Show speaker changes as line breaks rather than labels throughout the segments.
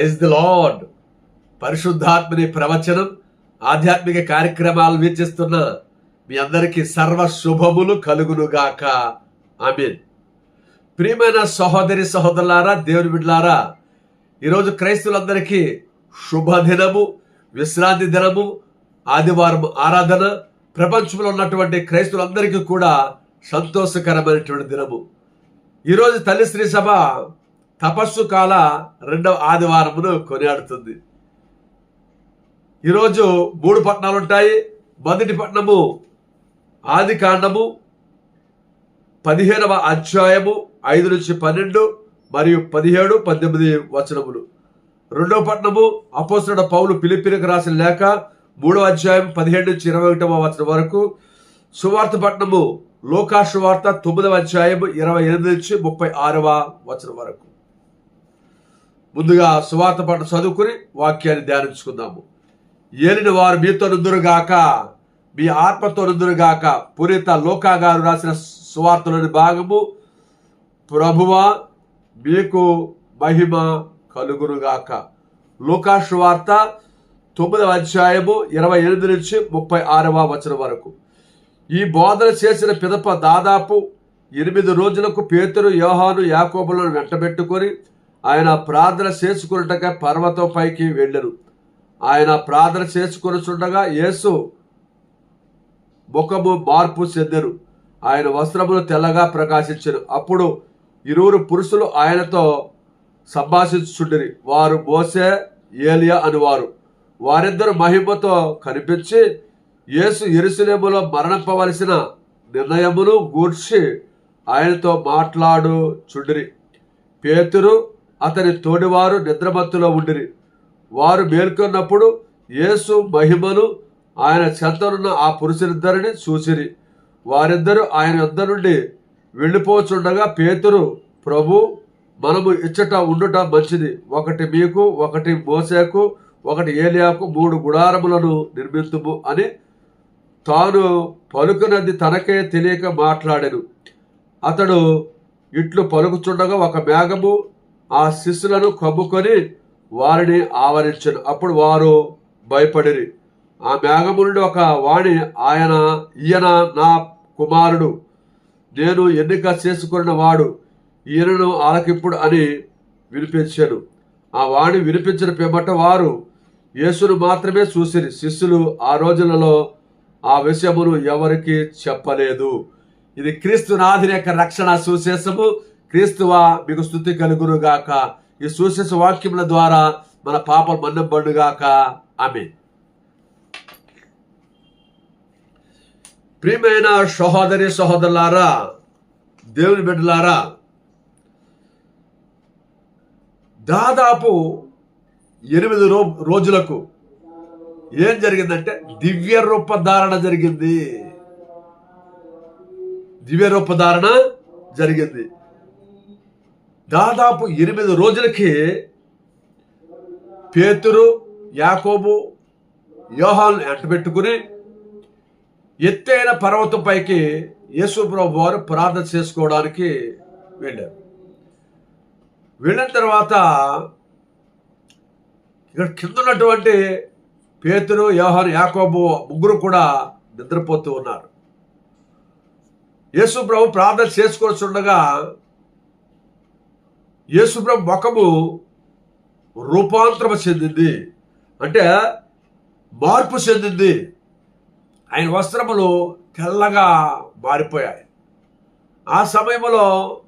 Praise the lord పరిశుద్ధాత్మని ప్రవచనం ఆధ్యాత్మిక కార్యక్రమాలు వీక్షిస్తున్న మీ అందరికీ సర్వ శుభములు కలుగునుగాక. ఆమెన్. ప్రియమైన సహోదరి సహోదరులారా దేవుని బిడ్డలారా ఈరోజు క్రైస్తులందరికీ శుభదినము విశ్రాంతి దినము ఆదివారం ఆరాధన ప్రపంచంలో ఉన్నటువంటి క్రైస్తులందరికీ కూడా సంతోషకరమైనటువంటి దినము. ఈరోజు తల్లి శ్రీ సభ తపస్సు కాల రెండవ ఆదివారమును కొనియాడుతుంది. ఈరోజు మూడు పట్టణాలు ఉంటాయి. మొదటి పట్టణము ఆది కాండము పదిహేనవ అధ్యాయము ఐదు నుంచి పన్నెండు మరియు పదిహేడు పద్దెనిమిది వచనములు. రెండవ పట్టణము అపోసరుడు పౌలు పిలిపిలకు రాసిన లేఖ మూడవ అధ్యాయం పదిహేడు నుంచి ఇరవై ఒకటవ వచనం వరకు. సువార్త పట్టణము లోకాశువార్త తొమ్మిదవ అధ్యాయం ఇరవై ఎనిమిది నుంచి ముప్పై ఆరవ వచనం వరకు. ముందుగా సువార్త పట్ల చదువుకుని వాక్యాన్ని ధ్యానించుకుందాము. ఏలిన వారు మీతో నుందురుగాక మీ ఆత్మతో నుందురుగాక పునీత లోకా గారు రాసిన సువార్తలోని భాగము ప్రభువా మీకు మహిమ కలుగురుగాక లోకా సువార్త తొమ్మిదవ అధ్యాయము ఇరవై ఎనిమిది నుంచి ముప్పై ఆరవ వచనం వరకు. ఈ బోధన చేసిన పిదప దాదాపు ఎనిమిది రోజులకు పేతురు యోహాను యాకోబులను వెంటబెట్టుకొని ఆయన ప్రార్థన చేసుకున్నట్టుగా పర్వతం పైకి వెళ్ళరు. ఆయన ప్రార్థన చేసుకొనుచుండగా యేసు ముఖము మార్పు చెందరు ఆయన వస్త్రములు తెల్లగా ప్రకాశించరు అప్పుడు ఇరువురు పురుషులు ఆయనతో సంభాషించుండిరి వారు మోసే ఏలియా అనువారు. వారిద్దరు మహిమతో కనిపించి యేసు ఎరుసలేములో మరణపవలసిన నిర్ణయమును గూర్చి ఆయనతో మాట్లాడు చుండిరి పేతురు అతని తోడివారు నిద్రమత్తులో ఉండిరి. వారు మేల్కొన్నప్పుడు యేసు మహిమను ఆయన చెంతనున్న ఆ పురుషులిద్దరిని చూసిరి. వారిద్దరూ ఆయన యొద్ద నుండి వెళ్ళిపోచుండగా పేతురు ప్రభు మనము ఇచ్చట ఉండుట మంచిది. ఒకటి మీకు ఒకటి మోసేకు ఒకటి ఏలియాకు మూడు గుడారములను నిర్మింతుము అని తాను పలుకునది తనకే తెలియక మాట్లాడెను. అతడు ఇట్లు పలుకుచుండగా ఒక మేఘము ఆ శిష్యులను కమ్ముకొని వారిని ఆవరించను. అప్పుడు వారు భయపడిరి. ఆ మేఘము నుండి ఒక వాణి ఆయన ఈయన నా కుమారుడు. నేను ఎన్నిక చేసుకున్న వాడు. ఈయనను ఆలకిప్పుడు అని వినిపించాను. ఆ వాణి వినిపించిన పిమ్మట వారు యేసును మాత్రమే చూసిరి. శిష్యులు ఆ రోజులలో ఆ విషయమును ఎవరికి చెప్పలేదు. ఇది క్రీస్తు నాథుని యొక్క రక్షణ సుశేషము క్రీస్తువా మీకు స్థుతి కలుగురుగాక ఈ సుశేష వాక్యముల ద్వారా మన పాపం మన్నబడుగాక ఆమె ప్రియమైన సహోదరి సహోదరులారా దేవుని బిడ్డలారా దాదాపు ఎనిమిది రో రోజులకు ఏం జరిగిందంటే దివ్య రూపధారణ జరిగింది. దివ్య రూపధారణ జరిగింది. దాదాపు ఎనిమిది రోజులకి పేతురు యాకోబు యోహాన్ ఎంటబెట్టుకుని ఎత్తైన పర్వతం పైకి యేసు ప్రభు వారు ప్రార్థన చేసుకోవడానికి వెళ్ళారు. వెళ్ళిన తర్వాత ఇక్కడ కింద ఉన్నటువంటి పేతురు యోహన్ యాకోబు ముగ్గురు కూడా నిద్రపోతూ ఉన్నారు. యేసు ప్రభు ప్రార్థన చేసుకొస్తుండగా యేసు ప్రభు ముఖము రూపాంతరం చెందింది. అంటే మార్పు చెందింది. ఆయన వస్త్రములు తెల్లగా మారిపోయాయి. ఆ సమయంలో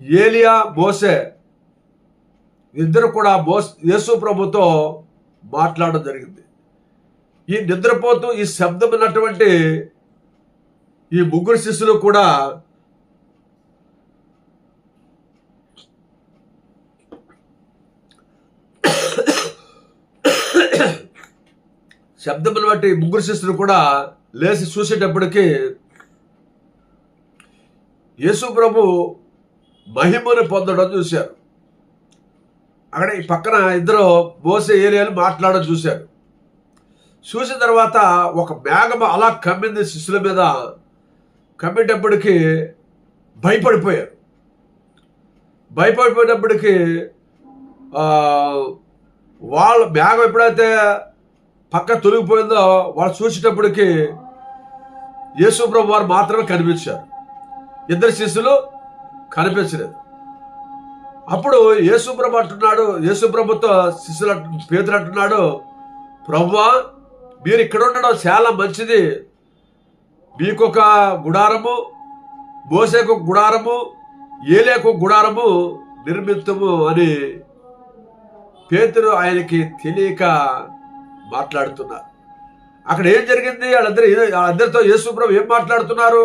ఏలియా మోసే ఇద్దరు కూడా మోస్ యేసు ప్రభుతో మాట్లాడడం జరిగింది. ఈ నిద్రపోతూ ఈ శబ్దం ఉన్నటువంటి ఈ ముగ్గురు శిష్యులు కూడా శబ్దములు బట్టి ముగ్గురు శిష్యులు కూడా లేచి చూసేటప్పటికి యేసు ప్రభు మహిమను పొందడం చూశారు. అక్కడ ఈ పక్కన ఇద్దరు మోసే ఏరియాలు మాట్లాడడం చూశారు. చూసిన తర్వాత ఒక మేఘం అలా కమ్మింది శిష్యుల మీద. కమ్మేటప్పటికి భయపడిపోయారు. భయపడిపోయినప్పటికీ వాళ్ళ మేఘం ఎప్పుడైతే పక్క తొలగిపోయిందో వాళ్ళు చూసేటప్పటికి యేసుప్రభు వారు మాత్రమే కనిపించారు. ఇద్దరు శిష్యులు కనిపించలేదు. అప్పుడు యేసుప్రభు అంటున్నాడు యేసుప్రభుతో శిష్యులు అంటు- అంటున్నాడు ప్రభువా మీరు ఇక్కడ ఉండడం చాలా మంచిది. మీకొక గుడారము మోసేకు గుడారము ఏలేకు గుడారము నిర్మితము అని పేతురు ఆయనకి తెలియక మాట్లాడుతున్నారు అక్కడ ఏం జరిగింది? వాళ్ళందరూ వాళ్ళందరితో యేసుప్రభు ఏం మాట్లాడుతున్నారు?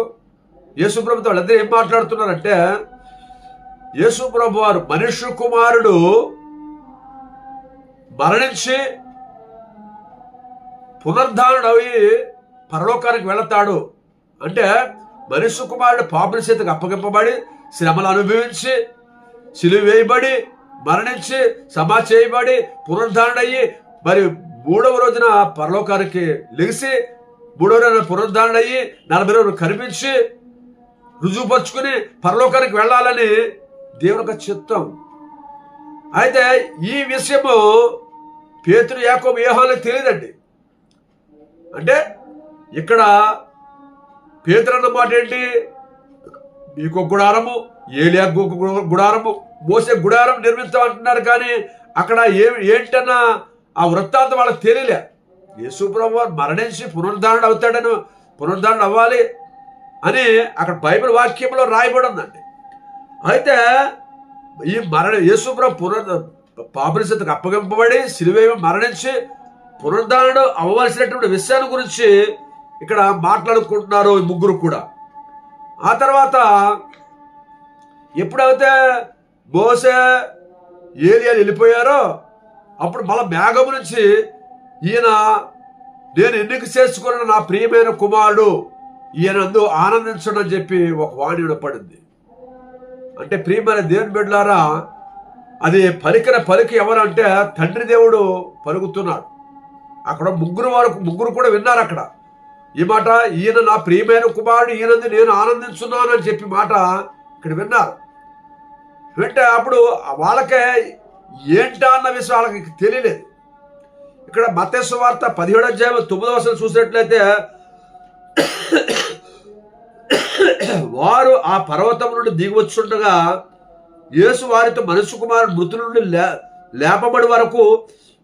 యేసుప్రభుతో వాళ్ళందరూ ఏం మాట్లాడుతున్నారంటే యేసుప్రభు వారు మనుష్య కుమారుడు మరణించి పునరుద్ధారణమై పరలోకానికి వెళతాడు. అంటే మనుష్య కుమారుడు పాపుల చేతికి అప్పగింపబడి శ్రమలు అనుభవించి సిలువేయబడి మరణించి సమా చేయబడి పునరుద్ధారణయ్యి మరి మూడవ రోజున పరలోకానికి లెగిసి మూడవ రోజున పునరుద్ధారణ అయ్యి నలభై రోజులు కనిపించి రుజువుపరుచుకుని పరలోకానికి వెళ్ళాలని దేవుని యొక్క చిత్తం. అయితే ఈ విషయము పేతురు యాకోబు వ్యూహాలకు తెలియదండి. అంటే ఇక్కడ పేతురు అన్న మాట ఏంటి? మీకు గుడారము ఏలియా గుడారము మోసే గుడారం నిర్మిస్తామంటున్నారు కానీ అక్కడ ఏ ఏంటన్నా ఆ వృత్తాంతం వాళ్ళకి తెలియలే. యేసుప్రభు వారు మరణించి పునరుద్ధరణ అవుతాడని పునరుద్ధరణ అవ్వాలి అని అక్కడ బైబిల్ వాక్యంలో రాయబడి ఉందండి. అయితే ఈ మరణ యేసుప్రభు పునర్ పాపరిశతకు అప్పగింపబడి సిలువేమి మరణించి పునరుద్ధరణ అవ్వాల్సినటువంటి విషయాన్ని గురించి ఇక్కడ మాట్లాడుకుంటున్నారు ఈ ముగ్గురు కూడా. ఆ తర్వాత ఎప్పుడైతే మోసే ఏలియాలు వెళ్ళిపోయారో అప్పుడు మళ్ళీ మేఘము నుంచి ఈయన నేను ఎన్నిక చేసుకున్న నా ప్రియమైన కుమారుడు ఈయన ఆనందించడం అని చెప్పి ఒక వాణి వినపడింది. అంటే ప్రియమైన దేవుని బిడ్డలారా అది పలికిన పలికి ఎవరంటే తండ్రి దేవుడు పలుకుతున్నాడు. అక్కడ ముగ్గురు వరకు ముగ్గురు కూడా విన్నారు అక్కడ. ఈ మాట ఈయన నా ప్రియమైన కుమారుడు ఈయనందు నేను ఆనందించున్నాను అని చెప్పి మాట ఇక్కడ విన్నారు. వింటే అప్పుడు వాళ్ళకే ఏంటా అన్న విషయం వాళ్ళకి తెలియలేదు. ఇక్కడ మతేశ్వ వార్త పదిహేడు అధ్యాయం తొమ్మిదవ వసలు చూసినట్లయితే వారు ఆ పర్వతం నుండి దిగివచ్చుండగా యేసు వారితో మనుషు కుమారుడు మృతుల నుండి లే లేపబడి వరకు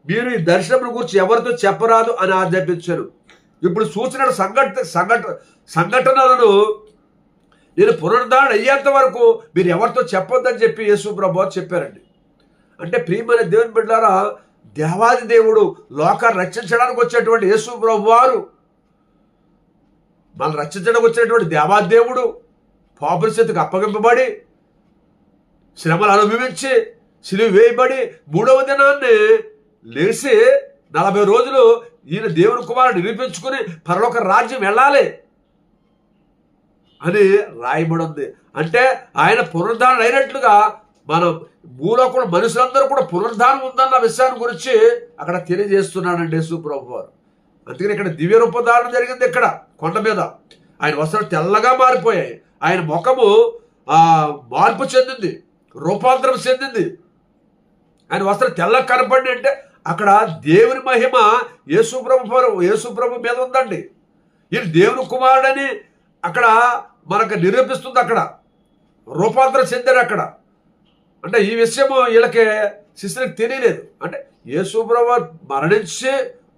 మీరు ఈ దర్శనం గురించి ఎవరితో చెప్పరాదు అని ఆజ్ఞాపించారు. ఇప్పుడు సూచన సంఘట సంఘట సంఘటనలను నేను పునరుద్ధరణ అయ్యేంత వరకు మీరు ఎవరితో చెప్పొద్దని చెప్పి యేసు ప్రభు చెప్పారండి. అంటే ప్రియమైన దేవుని బిడ్డారా దేవాది దేవుడు లోకాన్ని రక్షించడానికి వచ్చేటువంటి యేసు ప్రభు వారు. మనల్ని రక్షించడానికి వచ్చినటువంటి దేవాది దేవుడు పాపరిస్థితికి అప్పగింపబడి శ్రమలు అనుభవించి సిలువ వేయబడి మూడవ దినాన్ని లేచి నలభై రోజులు ఈయన దేవుని కుమారుడు నిరూపించుకుని పరలోక రాజ్యం వెళ్ళాలి అని రాయబడి ఉంది. అంటే ఆయన పునరుద్ధారణ అయినట్లుగా మనం కూడా మనుషులందరూ కూడా పునరుద్ధానం ఉందన్న విషయాన్ని గురించి అక్కడ తెలియజేస్తున్నాడండి యేసుప్రభు వారు అందుకని ఇక్కడ దివ్య రూపధారణ జరిగింది ఇక్కడ కొండ మీద. ఆయన వస్త్రాలు తెల్లగా మారిపోయాయి. ఆయన ముఖము మార్పు చెందింది రూపాంతరం చెందింది. ఆయన వస్త్రం తెల్ల కనపడి అంటే అక్కడ దేవుని మహిమ యేసుప్రభు యేసుప్రభు మీద ఉందండి. ఈయన దేవుని కుమారుడని అక్కడ మనకు నిరూపిస్తుంది అక్కడ. రూపాంతరం చెందారు అక్కడ. అంటే ఈ విషయము వీళ్ళకి శిష్యులకు తెలియలేదు. అంటే యేసుప్రభు మరణించి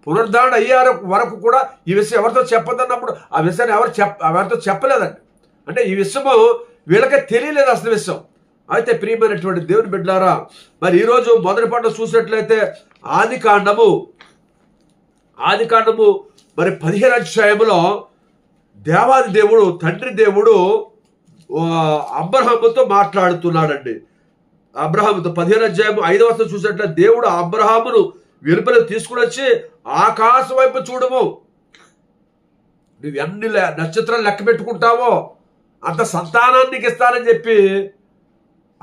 పునరుద్ధరణ అయ్యే వరకు కూడా ఈ విషయం ఎవరితో చెప్పదన్నప్పుడు ఆ విషయాన్ని ఎవరు చెప్ప ఎవరితో చెప్పలేదండి. అంటే ఈ విషయము వీళ్ళకే తెలియలేదు అసలు విషయం. అయితే ప్రియమైనటువంటి దేవుని బిడ్డారా మరి ఈరోజు మొదటి పంట చూసినట్లయితే ఆది కాండము ఆది కాండము మరి పదిహేను అధ్యాయంలో దేవాది దేవుడు తండ్రి దేవుడు ఆ, మాట్లాడుతున్నాడండి. అబ్రహాముతో పదిహేను అధ్యాయం ఐదవ వస్తు దేవుడు అబ్రహామును వెలుపల తీసుకుని వచ్చి ఆకాశం వైపు చూడము. నువ్వు ఎన్ని లే- నక్షత్రాలు లెక్క పెట్టుకుంటావో అంత సంతానాన్ని ఇస్తానని చెప్పి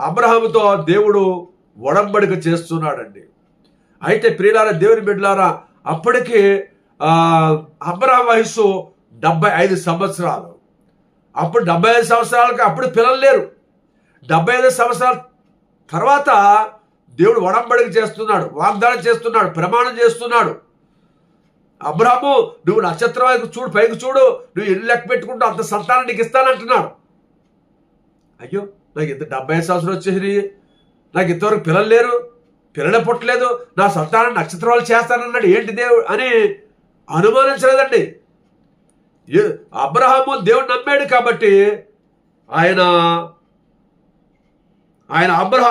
అబ్రహాముతో దేవుడు ఒడంబడిక చేస్తున్నాడండి. అయితే ప్రియులారా దేవుని బిడ్డలారా అప్పటికి అబ్రహం అబ్రహాం వయస్సు డెబ్బై ఐదు సంవత్సరాలు. అప్పుడు డెబ్బై ఐదు సంవత్సరాలకి అప్పుడు పిల్లలు లేరు. డెబ్బై ఐదు సంవత్సరాలు తర్వాత దేవుడు వడంబడిక చేస్తున్నాడు వాగ్దానం చేస్తున్నాడు ప్రమాణం చేస్తున్నాడు. అబ్రాహము నువ్వు నక్షత్రం వైపు చూడు పైకి చూడు నువ్వు ఎన్ని లెక్క పెట్టుకుంటూ అంత సంతానం నీకు ఇస్తానంటున్నాడు. అయ్యో నాకు ఇంత డెబ్బై ఐదు సంవత్సరం వచ్చేసి నాకు ఇంతవరకు పిల్లలు లేరు పిల్లలే పుట్టలేదు నా సంతానం నక్షత్రాలు చేస్తానన్నాడు. ఏంటి దేవుడు అని అనుమానించలేదండి. ఏ- అబ్రహాము దేవుడు నమ్మాడు కాబట్టి ఆయన ఆయన అబ్రహ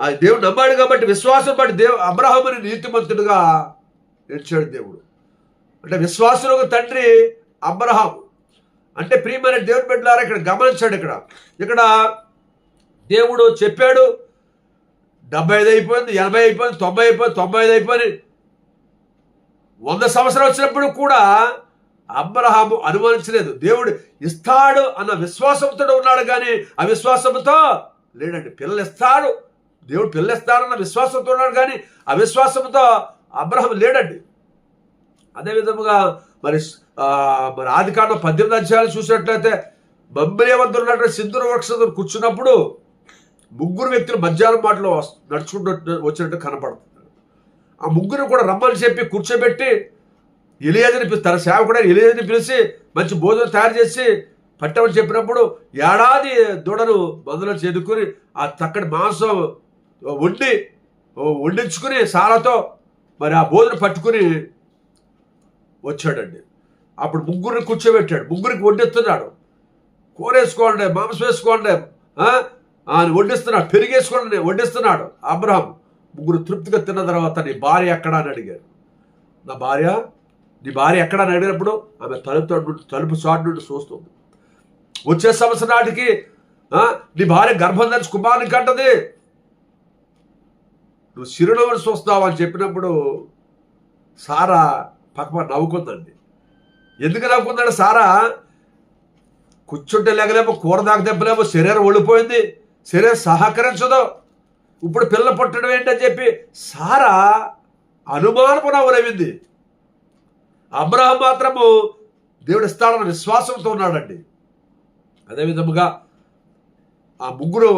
ఆ- దేవుడు నమ్మాడు కాబట్టి విశ్వాసం బట్టి దేవు అబ్రహాముని నీతిమంతుడుగా నిలిచాడు దేవుడు. అంటే విశ్వాసులకు తండ్రి అబ్రహాం అంటే ప్రియమైన దేవుని బిడ్డలారా ఇక్కడ గమనించాడు ఇక్కడ. ఇక్కడ దేవుడు చెప్పాడు డెబ్బై ఐదు అయిపోయింది ఎనభై అయిపోయింది తొంభై అయిపోయింది తొంభై ఐదు అయిపోయింది. వంద సంవత్సరాలు వచ్చినప్పుడు కూడా అబ్రహాము అనుమానించలేదు. దేవుడు ఇస్తాడు అన్న విశ్వాసంతో ఉన్నాడు కానీ అవిశ్వాసంతో లేడండి పిల్లలు ఇస్తాడు దేవుడు పిల్లలు ఇస్తాడన్న విశ్వాసంతో ఉన్నాడు కానీ అవిశ్వాసంతో అబ్రహం లేడండి. అదే విధముగా మరి మరి ఆది కాండం పద్దెనిమిది అధ్యాయాలు చూసినట్లయితే మమ్మల్ని వద్ద ఉన్నటువంటి సింధుర వృక్షం కూర్చున్నప్పుడు ముగ్గురు వ్యక్తులు మధ్యాహ్నం మాటలో నడుచుకుంటూ వచ్చినట్టు కనపడుతుంది. ఆ ముగ్గురు కూడా రమ్మని చెప్పి కూర్చోబెట్టి ఎలియాజని తన సేవకుడైన ఎలియాజని పిలిచి మంచి భోజనం తయారు చేసి పట్టమని చెప్పినప్పుడు ఏడాది దూడను మందులో చేదుకుని ఆ చక్కటి మాంసం వండి వండించుకుని సారతో మరి ఆ బోధన పట్టుకుని వచ్చాడండి. అప్పుడు ముగ్గురిని కూర్చోబెట్టాడు. ముగ్గురికి వండిస్తున్నాడు. కూరేసుకోండి మాంసం వేసుకోండి ఆ? అని పెరిగేసుకోండి వండిస్తున్నాడు. అబ్రహం ముగ్గురు తృప్తిగా తిన్న తర్వాత నీ భార్య ఎక్కడా అని అడిగారు. నా భార్య? నీ భార్య ఎక్కడా అని అడిగినప్పుడు ఆమె తలుపు నుండి- తలుపు చాటు నుండి చూస్తుంది. వచ్చే సంవత్సరం నాటికి నీ భార్య గర్భం ధరించి కుమారుని కంటది. నువ్వు చిరునవ్వును చూస్తావు అని చెప్పినప్పుడు సారా పక్క నవ్వుకుందండి. ఎందుకు నవ్వుకుందండి సారా కూర్చుంటే లేగలేమో కూర దాక దెబ్బలేమో శరీరం ఒళ్ళిపోయింది. శరీరం సహకరించదు. ఇప్పుడు పిల్ల పుట్టడం ఏంటని చెప్పి సారా అనుమానపు నవ్వులవింది అబ్రహం మాత్రము దేవుడు ఇస్తాడన్న విశ్వాసంతో ఉన్నాడండి. అదేవిధముగా ఆ ముగ్గురు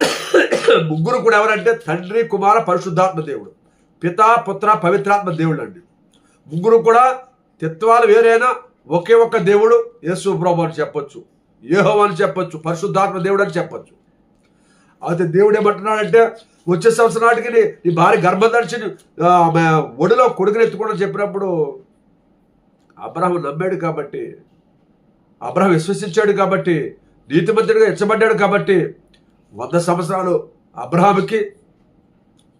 ముగ్గురు కూడా ఎవరంటే తండ్రి కుమార పరిశుద్ధాత్మ దేవుడు. పిత పుత్ర పవిత్రాత్మ దేవుడు అండి ముగ్గురు కూడా తత్వాలు వేరైనా ఒకే ఒక్క దేవుడు యేసు ప్రభు అని చెప్పొచ్చు ఏహో అని చెప్పొచ్చు పరిశుద్ధాత్మ దేవుడు అని చెప్పొచ్చు. అయితే దేవుడు ఏమంటున్నాడంటే వచ్చే సంవత్సరం నాటికి నీ- భార్య గర్భం ఒడిలో కొడుకుని ఎత్తుకోవడం చెప్పినప్పుడు అబ్రహం నమ్మాడు కాబట్టి అబ్రహం విశ్వసించాడు కాబట్టి నీతిమంతుడిగా ఇచ్చబడ్డాడు కాబట్టి వంద సంవత్సరాలు అబ్రహాంకి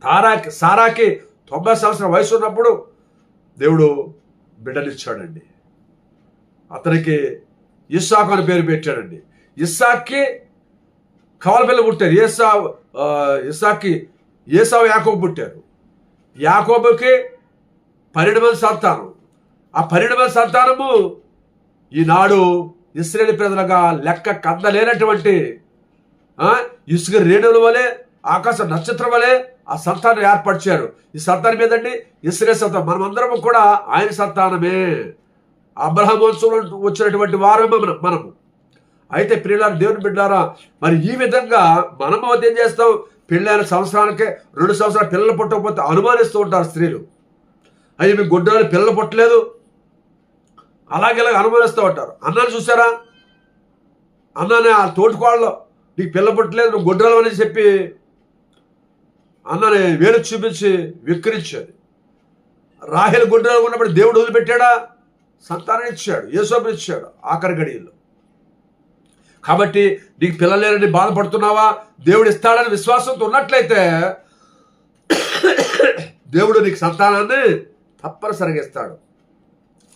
తారాకి సారాకి తొంభై సంవత్సరాల వయసు ఉన్నప్పుడు దేవుడు బిడ్డనిచ్చాడండి అతనికి ఇస్సాకు అని పేరు పెట్టాడండి. ఇస్సాక్కి కవల పిల్ల పుట్టారు. ఏసా ఇస్సాక్కి ఏసావు యాకోబు పుట్టారు. యాకోబుకి పన్నెండు మంది సంతానం. ఆ పన్నెండు మంది సంతానము ఈనాడు ఇస్రాయేల్ ప్రజలుగా లెక్క కందలేనటువంటి ఇసుక రేణువుల వలె ఆకాశ నక్షత్రం వలె ఆ సంతానం ఏర్పరిచారు. ఈ సంతానం ఏదండి? ఇస్రాయేల్ సంతానం. మనమందరం కూడా ఆయన సంతానమే. అబ్రహ్మోత్సవం వంశంలో వచ్చినటువంటి వారమే మనం మనము. అయితే ప్రియులారా దేవుని బిడ్డారా మరి ఈ విధంగా మనము ఏం చేస్తాం? పెళ్ళైన సంవత్సరానికే రెండు సంవత్సరాలు పిల్లలు పుట్టకపోతే అనుమానిస్తూ ఉంటారు స్త్రీలు. అయ్యి మీ గుడ్డలు పిల్లలు పుట్టలేదు. అలాగే ఇలాగ అనుమానిస్తూ ఉంటారు. అన్నాను చూసారా అన్నానే ఆ తోటికోళ్ళలో నీకు పిల్ల పుట్టలేదు నువ్వు గుడ్డలు అని చెప్పి అన్నని వేలు చూపించి విక్రించాడు రాహిల్ గుడ్డలు ఉన్నప్పుడు దేవుడు వదిలిపెట్టాడా? సంతానం ఇచ్చాడు యేసోపు ఇచ్చాడు ఆఖరి గడియల్లో. కాబట్టి నీకు పిల్లలు బాధపడుతున్నావా? దేవుడు ఇస్తాడని విశ్వాసంతో ఉన్నట్లయితే దేవుడు నీకు సంతానాన్ని తప్పనిసరిగా ఇస్తాడు.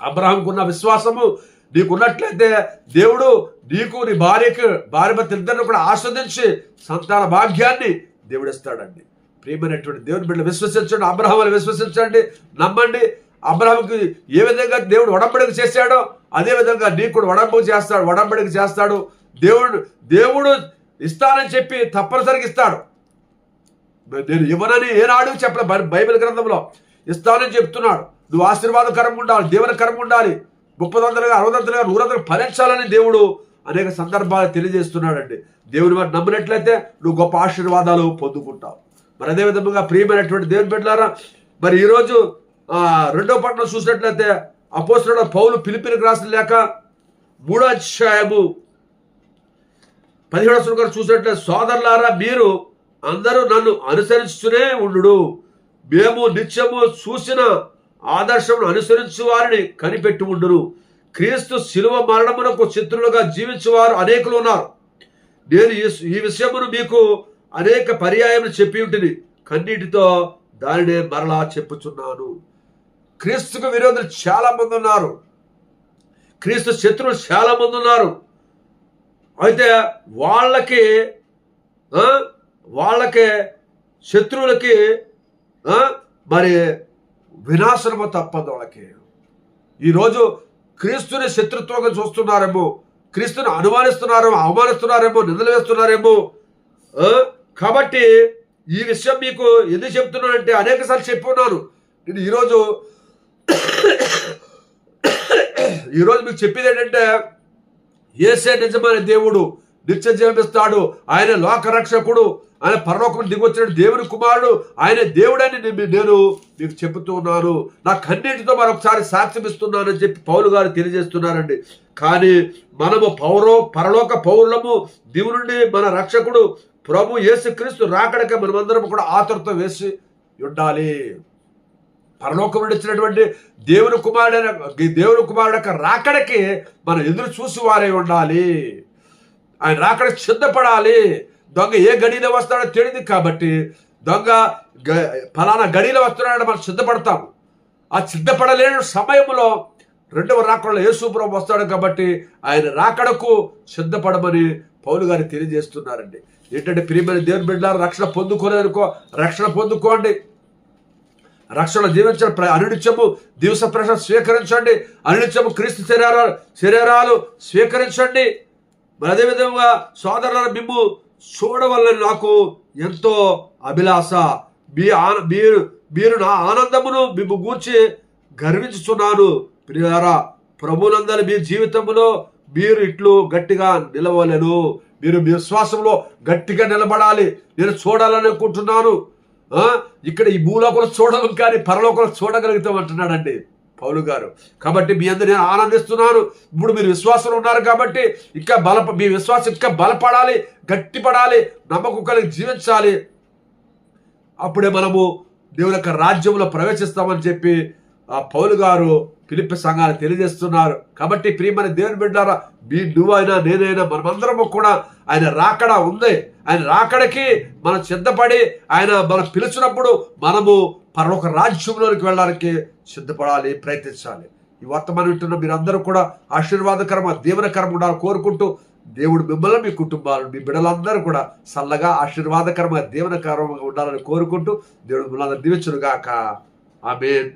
అబ్రహాంకున్న విశ్వాసము నీకున్నట్లయితే దేవుడు నీకు నీ భార్యకు భార్య భర్త ఇద్దరిని కూడా ఆస్వాదించి సంతాన భాగ్యాన్ని దేవుడు ఇస్తాడండి ప్రియమైనటువంటి దేవుని బిడ్డలు విశ్వసించండి. అబ్రహాములు విశ్వసించండి. నమ్మండి. అబ్రహాంకి ఏ విధంగా దేవుడు వడంబడికి చేశాడో అదే విధంగా నీకు కూడా ఒడంబడిక చేస్తాడు వడంబడికి చేస్తాడు. దేవుడు దేవుడు ఇస్తానని చెప్పి తప్పనిసరిగా ఇస్తాడు. నేను ఇవ్వనని ఏనాడు చెప్పలే బైబిల్ గ్రంథంలో ఇస్తానని చెప్తున్నాడు. నువ్వు ఆశీర్వాదకరంగా ఉండాలి దేవునికరంగా ఉండాలి ముప్పదంతలుగా అరవదంతలుగా నూరంతలు ఫలించాలని దేవుడు అనేక సందర్భాలు తెలియజేస్తున్నాడండి. దేవుని వారు నమ్మినట్లయితే నువ్వు గొప్ప ఆశీర్వాదాలు పొందుకుంటావు. మరి అదే విధంగా ప్రియమైనటువంటి దేవుని పెట్టారా మరి ఈరోజు రెండో పట్టణం చూసినట్లయితే అపోస్తున్న పౌలు పిలిపినికి రాసిన లేక మూడో అధ్యాయము పదిహేడు వచనం చూసినట్లయితే సోదరులారా మీరు అందరూ నన్ను అనుసరిస్తూనే ఉండు మేము నిత్యము చూసిన ఆదర్శమును అనుసరించు వారిని కనిపెట్టి ఉండును. క్రీస్తు శిలువ మరణమునకు శత్రులుగా జీవించేవారు అనేకులు ఉన్నారు. నేను ఈ- ఈ విషయమును మీకు అనేక పర్యాయములు చెప్పి ఉంటుంది కన్నీటితో దానినే మరలా చెప్పుచున్నాను. క్రీస్తుకు విరోధులు చాలా మంది ఉన్నారు. క్రీస్తు శత్రువులు చాలా మంది ఉన్నారు. అయితే వాళ్ళకి వాళ్ళకి శత్రువులకి మరి వినాశనము తప్పదు వాళ్ళకి. ఈరోజు క్రీస్తుని శత్రుత్వంగా చూస్తున్నారేమో క్రీస్తుని అనుమానిస్తున్నారేమో అవమానిస్తున్నారేమో నిందలు వేస్తున్నారేమో కాబట్టి ఈ విషయం మీకు ఎందుకు చెప్తున్నానంటే అనేక సార్లు చెప్పి ఉన్నాను. నేను ఈరోజు ఈరోజు మీకు చెప్పేది ఏంటంటే ఏసే నిజమైన దేవుడు నిత్య జీవిస్తాడు ఆయన లోకరక్షకుడు ఆయన పరలోకం దిగొచ్చిన దేవుని కుమారుడు ఆయన దేవుడని నేను నేను మీకు చెబుతూ ఉన్నాను. నా కన్నీటితో మరొకసారి సాక్ష్యమిస్తున్నానని చెప్పి పౌలు గారు తెలియజేస్తున్నారండి. కానీ మనము పౌరో పరలోక పౌరులము దేవునుండి మన రక్షకుడు ప్రభు యేసుక్రీస్తు రాకడక మనమందరం కూడా ఆతురత వేసి ఉండాలి. పరలోకం నుండి వచ్చినటువంటి దేవుని కుమారుడైన దేవుని కుమారుడు యొక్క రాకడకి మనం ఎదురు చూసి వారే ఉండాలి. ఆయన రాకడ సిద్ధపడాలి. దొంగ ఏ గడిలో వస్తాడో తెలియదు కాబట్టి దొంగ గ- ఫలానా గడిలో వస్తున్నాడని మనం సిద్ధపడతాం ఆ సిద్ధపడలేని సమయంలో రెండవ రాకడలో యేసుప్రభు వస్తాడు కాబట్టి ఆయన రాకడకు సిద్ధపడమని పౌలు గారు తెలియజేస్తున్నారండి. ఏంటంటే ప్రియమైన దేవుని బిడ్డలు రక్షణ పొందుకోలేదనుకో రక్షణ పొందుకోండి. రక్షణ జీవించడం ప్ర- అనునిత్యము దివస ప్రశ్న స్వీకరించండి. అనునిత్యము క్రీస్తు శరీరాలు శరీరాలు స్వీకరించండి. మరి అదేవిధంగా సోదరుల మిమ్ము చూడవల్ల నాకు ఎంతో అభిలాష. మీ ఆన మీరు మీరు నా ఆనందమును మిమ్ము గూర్చి గర్వించుచున్నాను. ప్రియారా ప్రభునందరి మీ జీవితంలో మీరు ఇట్లు గట్టిగా నిలవలేను. మీరు మీ విశ్వాసంలో గట్టిగా నిలబడాలి. నేను చూడాలనుకుంటున్నాను. ఇక్కడ ఈ భూలోకంలో చూడడం కానీ పరలోకంలో చూడగలుగుతాం అంటున్నాడండి. పౌలు గారు. కాబట్టి మీ అందరు నేను ఆనందిస్తున్నాను. ఇప్పుడు మీరు విశ్వాసం ఉన్నారు కాబట్టి ఇంకా బల మీ విశ్వాసం ఇంకా బలపడాలి గట్టిపడాలి నమ్మకం కలిగి జీవించాలి. అప్పుడే మనము దేవుని యొక్క రాజ్యంలో ప్రవేశిస్తామని చెప్పి ఆ పౌలు గారు పిలిపి సంఘాలు తెలియజేస్తున్నారు. కాబట్టి ప్రియమైన దేవుని బిడ్డారా మీ నువ్వైనా నేనైనా మనమందరము కూడా ఆయన రాకడ ఉంది. ఆయన రాకడకి మనం సిద్ధపడి ఆయన మనం పిలిచినప్పుడు మనము పరలోక రాజ్యంలోనికి వెళ్ళడానికి సిద్ధపడాలి ప్రయత్నించాలి. ఈ వర్తమానం వింటున్న మీరందరూ కూడా ఆశీర్వాదకరమ దీవనకరం ఉండాలని కోరుకుంటూ దేవుడు మిమ్మల్ని మీ కుటుంబాలను మీ బిడ్డలందరూ కూడా చల్లగా ఆశీర్వాదకరంగా దీవనకరంగా ఉండాలని కోరుకుంటూ దేవుడు మిమ్మల్ని దీవించునుగాక. ఆమెన్.